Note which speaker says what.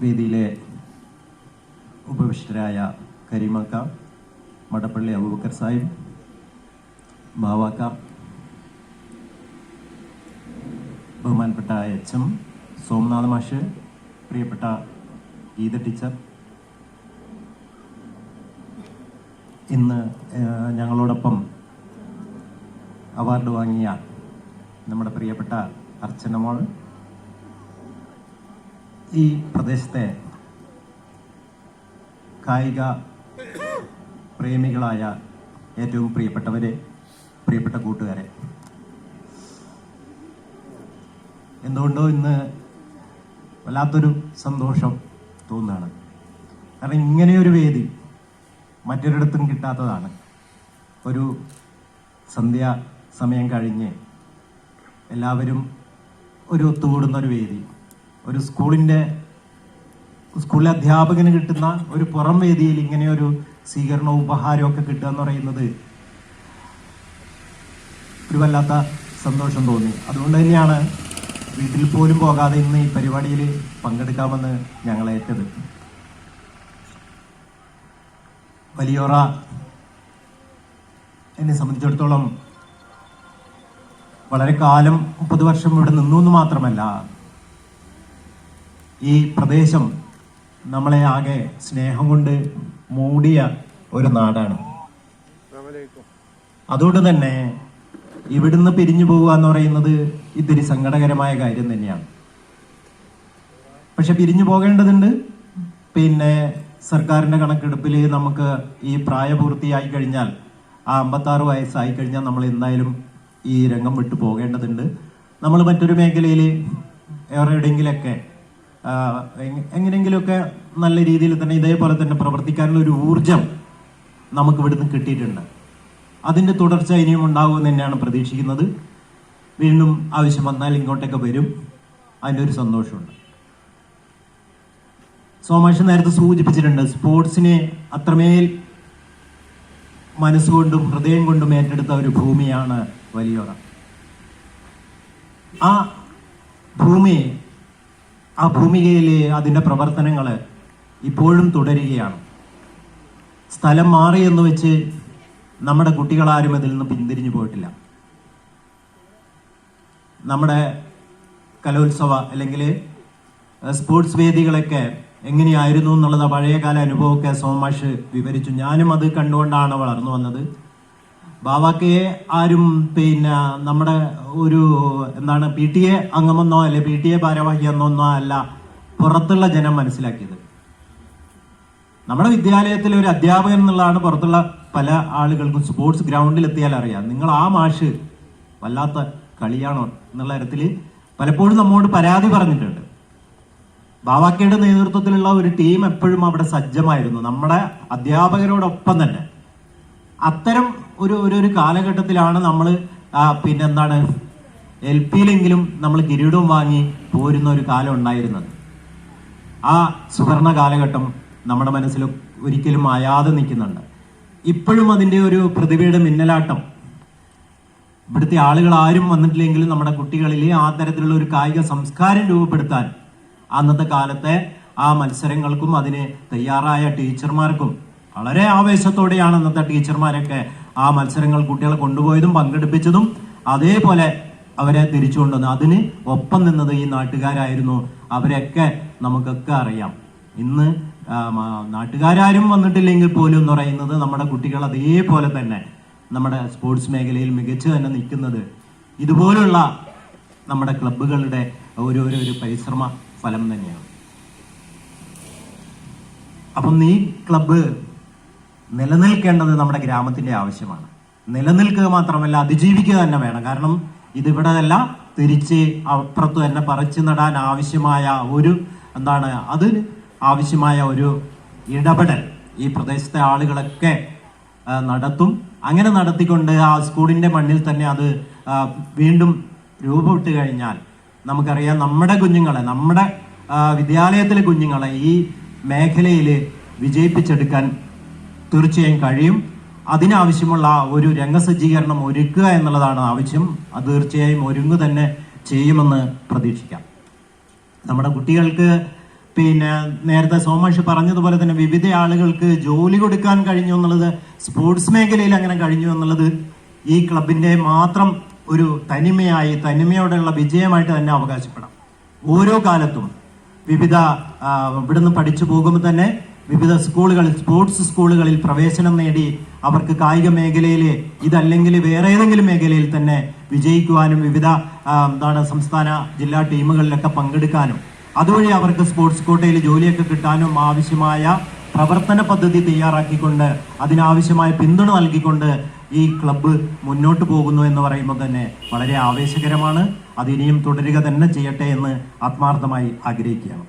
Speaker 1: വേദിയിലെ ഉപവിഷ്ടരായ കരീമക്ക മടപ്പള്ളി അബൂബക്കർ സാഹിബ് ബാവാക്ക ബഹുമാനപ്പെട്ട H M Somnath മാഷ് പ്രിയപ്പെട്ട ഗീത ടീച്ചർ. ഇന്ന് ഞങ്ങളോടൊപ്പം അവാർഡ് വാങ്ങിയ നമ്മുടെ പ്രിയപ്പെട്ട അർച്ചന മോൾ ഈ പ്രദേശത്തെ കായിക പ്രേമികളായ ഏറ്റവും പ്രിയപ്പെട്ടവരെ പ്രിയപ്പെട്ട കൂട്ടുകാരെ. എന്തുകൊണ്ടോ ഇന്ന് വല്ലാത്തൊരു സന്തോഷം തോന്നുകയാണ്. കാരണം ഇങ്ങനെയൊരു വേദി മറ്റൊരിടത്തും കിട്ടാത്തതാണ്. ഒരു സന്ധ്യ സമയം കഴിഞ്ഞ് എല്ലാവരും ഒരു ഒത്തുകൂടുന്ന ഒരു വേദി. ഒരു സ്കൂളിന്റെ സ്കൂളിലെ അധ്യാപകന് കിട്ടുന്ന ഒരു പുറം വേദിയിൽ ഇങ്ങനെ ഒരു സ്വീകരണവും ഉപഹാരവും ഒക്കെ കിട്ടുക എന്ന് പറയുന്നത് ഒരു വല്ലാത്ത സന്തോഷം തോന്നി. അതുകൊണ്ട് തന്നെയാണ് വീട്ടിൽ പോലും പോകാതെ ഇന്ന് ഈ പരിപാടിയിൽ പങ്കെടുക്കാമെന്ന് ഞങ്ങൾ ഏറ്റത്. വലിയോറ എന്നെ സംബന്ധിച്ചിടത്തോളം വളരെ കാലം മുപ്പത് വർഷം ഇവിടെ നിന്നു എന്ന് മാത്രമല്ല ഈ പ്രദേശം നമ്മളെ ആകെ സ്നേഹം കൊണ്ട് മൂടിയ ഒരു നാടാണ്. അതുകൊണ്ട് തന്നെ ഇവിടുന്ന് പിരിഞ്ഞു പോവുക എന്ന് പറയുന്നത് ഇത്തിരി സങ്കടകരമായ കാര്യം തന്നെയാണ്. പക്ഷെ പിരിഞ്ഞു പോകേണ്ടതുണ്ട്. പിന്നെ സർക്കാരിന്റെ കണക്കെടുപ്പിൽ നമുക്ക് ഈ പ്രായപൂർത്തിയായി കഴിഞ്ഞാൽ ആ അമ്പത്താറ് വയസ്സായി കഴിഞ്ഞാൽ നമ്മൾ എന്തായാലും ഈ രംഗം വിട്ടു പോകേണ്ടതുണ്ട്. നമ്മൾ മറ്റൊരു മേഖലയിൽ എവിടെയെങ്കിലൊക്കെ എങ്ങനെയെങ്കിലുമൊക്കെ നല്ല രീതിയിൽ തന്നെ ഇതേപോലെ തന്നെ പ്രവർത്തിക്കാനുള്ള ഒരു ഊർജം നമുക്ക് ഇവിടുന്ന് കിട്ടിയിട്ടുണ്ട്. അതിന്റെ തുടർച്ച ഇനിയും ഉണ്ടാകുമെന്ന് തന്നെയാണ് പ്രതീക്ഷിക്കുന്നത്. വീണ്ടും ആവശ്യം വന്നാൽ ഇങ്ങോട്ടൊക്കെ വരും. അതിന്റെ ഒരു സന്തോഷമുണ്ട്. സോമാഷ് നേരത്തെ സൂചിപ്പിച്ചിട്ടുണ്ട് സ്പോർട്സിനെ അത്രമേൽ മനസ്സുകൊണ്ടും ഹൃദയം കൊണ്ടും ഏറ്റെടുത്ത ഒരു ഭൂമിയാണ് വലിയോറ. ആ ഭൂമി ആ ഭൂമികയിലെ അതിന്റെ പ്രവർത്തനങ്ങൾ ഇപ്പോഴും തുടരുകയാണ്. സ്ഥലം മാറി എന്ന് വെച്ച് നമ്മുടെ കുട്ടികളാരും അതിൽ നിന്ന് പിന്തിരിഞ്ഞു പോയിട്ടില്ല. നമ്മുടെ കലോത്സവ അല്ലെങ്കിൽ സ്പോർട്സ് വേദികളൊക്കെ എങ്ങനെയായിരുന്നു എന്നുള്ളത് പഴയകാല അനുഭവമൊക്കെ സോമാഷ് വിവരിച്ചു. ഞാനും അത് കണ്ടുകൊണ്ടാണ് വളർന്നു വന്നത്. ബാവാക്കയെ ആരും പിന്നെ നമ്മുടെ ഒരു എന്താണ് പി ടി എ അംഗമെന്നോ അല്ലെ പി ടി എ ഭാരവാഹി എന്നൊന്നോ അല്ല പുറത്തുള്ള ജനം മനസ്സിലാക്കിയത്. നമ്മുടെ വിദ്യാലയത്തിൽ ഒരു അധ്യാപകൻ എന്നുള്ളതാണ് പുറത്തുള്ള പല ആളുകൾക്കും സ്പോർട്സ് ഗ്രൗണ്ടിൽ എത്തിയാൽ അറിയാം. നിങ്ങൾ ആ മാഷ് വല്ലാത്ത കളിയാണോ എന്നുള്ള തരത്തിൽ പലപ്പോഴും നമ്മോട് പരാതി പറഞ്ഞിട്ടുണ്ട്. ബാവാക്കയുടെ നേതൃത്വത്തിലുള്ള ഒരു ടീം എപ്പോഴും അവിടെ സജ്ജമായിരുന്നു. നമ്മുടെ അധ്യാപകരോടൊപ്പം തന്നെ. അത്തരം ഒരു ഒരു ഒരു കാലഘട്ടത്തിലാണ് നമ്മൾ പിന്നെന്താണ് എൽ പിയിലെങ്കിലും നമ്മൾ കിരീടവും വാങ്ങി പോരുന്ന ഒരു കാലം ഉണ്ടായിരുന്നത്. ആ സുവർണ കാലഘട്ടം നമ്മുടെ മനസ്സിൽ ഒരിക്കലും മായാതെ നിൽക്കുന്നുണ്ട്. ഇപ്പോഴും അതിന്റെ ഒരു പ്രതിഭയുടെ മിന്നലാട്ടം. ഇവിടുത്തെ ആളുകൾ ആരും വന്നിട്ടില്ലെങ്കിലും നമ്മുടെ കുട്ടികളിൽ ആ തരത്തിലുള്ള ഒരു കായിക സംസ്കാരം രൂപപ്പെടുത്താൻ അന്നത്തെ കാലത്തെ ആ മത്സരങ്ങൾക്കും അതിന് തയ്യാറായ ടീച്ചർമാർക്കും വളരെ ആവേശത്തോടെയാണ് അന്നത്തെ ടീച്ചർമാരൊക്കെ ആ മത്സരങ്ങൾ കുട്ടികളെ കൊണ്ടുപോയതും പങ്കെടുപ്പിച്ചതും അതേപോലെ അവരെ തിരിച്ചു കൊണ്ടുവന്നു അതിന് ഒപ്പം നിന്നത് ഈ നാട്ടുകാരായിരുന്നു. അവരൊക്കെ നമുക്കൊക്കെ അറിയാം. ഇന്ന് നാട്ടുകാരും വന്നിട്ടില്ലെങ്കിൽ പോലും എന്ന് പറയുന്നത് നമ്മുടെ കുട്ടികൾ അതേപോലെ തന്നെ നമ്മുടെ സ്പോർട്സ് മേഖലയിൽ മികച്ചു തന്നെ നിൽക്കുന്നത്. ഇതുപോലുള്ള നമ്മുടെ ക്ലബുകളുടെ ഓരോരോ ഒരു പരിശ്രമ ഫലം തന്നെയാണ്. അപ്പം ഈ ക്ലബ്ബ് നിലനിൽക്കേണ്ടത് നമ്മുടെ ഗ്രാമത്തിന്റെ ആവശ്യമാണ്. നിലനിൽക്കുക മാത്രമല്ല അതിജീവിക്കുക തന്നെ വേണം. കാരണം ഇതിവിടെ അല്ല തിരിച്ച് അപ്പുറത്ത് തന്നെ പറിച്ചു നടാൻ ആവശ്യമായ ഒരു എന്താണ് അത് ആവശ്യമായ ഒരു ഇടപെടൽ ഈ പ്രദേശത്തെ ആളുകളൊക്കെ നടത്തും. അങ്ങനെ നടത്തിക്കൊണ്ട് ആ സ്കൂളിന്റെ മണ്ണിൽ തന്നെ അത് വീണ്ടും രൂപപ്പെട്ട് കഴിഞ്ഞാൽ നമുക്കറിയാം നമ്മുടെ കുഞ്ഞുങ്ങളെ നമ്മുടെ വിദ്യാലയത്തിലെ കുഞ്ഞുങ്ങളെ ഈ മേഖലയിൽ വിജയിപ്പിച്ചെടുക്കാൻ തീർച്ചയായും കഴിയും. അതിനാവശ്യമുള്ള ഒരു രംഗസജ്ജീകരണം ഒരുക്കുക എന്നുള്ളതാണ് ആവശ്യം. അത് തീർച്ചയായും ഒരുങ്ങു തന്നെ ചെയ്യുമെന്ന് പ്രതീക്ഷിക്കാം. നമ്മുടെ കുട്ടികൾക്ക് പിന്നെ നേരത്തെ സോമാഷ് പറഞ്ഞതുപോലെ തന്നെ വിവിധ ആളുകൾക്ക് ജോലി കൊടുക്കാൻ കഴിഞ്ഞു എന്നുള്ളത് സ്പോർട്സ് മേഖലയിൽ അങ്ങനെ കഴിഞ്ഞു എന്നുള്ളത് ഈ ക്ലബിന്റെ മാത്രം ഒരു തനിമയായി തനിമയോടെയുള്ള വിജയമായിട്ട് തന്നെ അവകാശപ്പെടാം. ഓരോ കാലത്തും വിവിധ ഇവിടുന്ന് പഠിച്ചു പോകുമ്പോൾ തന്നെ വിവിധ സ്കൂളുകളിൽ സ്പോർട്സ് സ്കൂളുകളിൽ പ്രവേശനം നേടി അവർക്ക് കായിക മേഖലയിൽ ഇതല്ലെങ്കിൽ വേറെ ഏതെങ്കിലും മേഖലയിൽ തന്നെ വിജയിക്കുവാനും വിവിധ എന്താണ് സംസ്ഥാന ജില്ലാ ടീമുകളിലൊക്കെ പങ്കെടുക്കാനും. അതുവഴി അവർക്ക് സ്പോർട്സ് കോട്ടയിൽ ജോലിയൊക്കെ കിട്ടാനും ആവശ്യമായ പ്രവർത്തന പദ്ധതി തയ്യാറാക്കിക്കൊണ്ട് അതിനാവശ്യമായ പിന്തുണ നൽകിക്കൊണ്ട് ഈ ക്ലബ്ബ് മുന്നോട്ട് പോകുന്നു എന്ന് പറയുമ്പോൾ തന്നെ വളരെ ആവേശകരമാണ്. അതിനിയും തുടരുക തന്നെ ചെയ്യട്ടെ എന്ന് ആത്മാർത്ഥമായി ആഗ്രഹിക്കുകയാണ്.